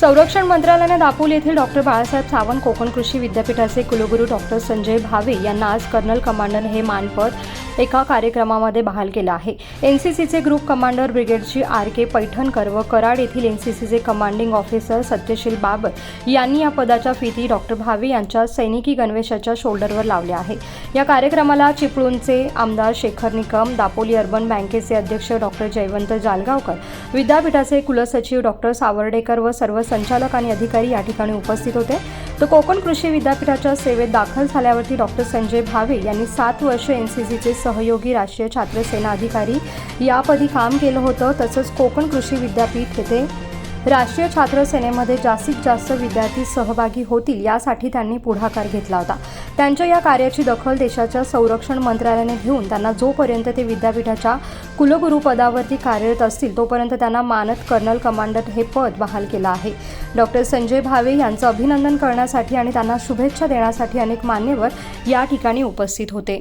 संरक्षण मंत्रालयाने दापोली येथील डॉक्टर बाळासाहेब सावंत कोकण कृषी विद्यापीठाचे कुलगुरू डॉक्टर संजय भावे यांना आज कर्नल कमांडर हे मानपद एका कार्यक्रमामध्ये बहाल केला आहे. एन सी सीचे ग्रुप कमांडर ब्रिगेडची आर के पैठणकर व कराड येथील एन सी सीचे कमांडिंग ऑफिसर सत्यशील बाबर यांनी या पदाच्या फिती डॉक्टर भावे यांच्या सैनिकी गणवेशाच्या शोल्डरवर लावल्या आहे. या कार्यक्रमाला चिपळूणचे आमदार शेखर निकम दापोली अर्बन बँकेचे अध्यक्ष डॉक्टर जयवंत जालगावकर विद्यापीठाचे कुलसचिव डॉक्टर सावर्डेकर व सर्व संचालक आणि अधिकारी या ठिकाणी उपस्थित होते. तर कोकण कृषी विद्यापीठाच्या सेवेत दाखल झाल्यावरती डॉक्टर संजय भावे यांनी सात वर्ष एन सी सीचे सहयोगी राष्ट्रीय छात्र सेना अधिकारी यापदी काम केलं होतं. तसंच कोकण कृषी विद्यापीठ येथे राष्ट्रीय छात्र सेनेमध्ये जास्तीत जास्त विद्यार्थी सहभागी होतील यासाठी त्यांनी पुढाकार घेतला होता. त्यांच्या या कार्याची दखल देशाच्या संरक्षण मंत्रालयाने घेऊन त्यांना जोपर्यंत ते विद्यापीठाच्या कुलगुरू पदावरती कार्यरत असतील तोपर्यंत त्यांना मानद कर्नल कमांडर हे पद बहाल केलं आहे. डॉक्टर संजय भावे यांचं अभिनंदन करण्यासाठी आणि त्यांना शुभेच्छा देण्यासाठी अनेक मान्यवर या ठिकाणी उपस्थित होते.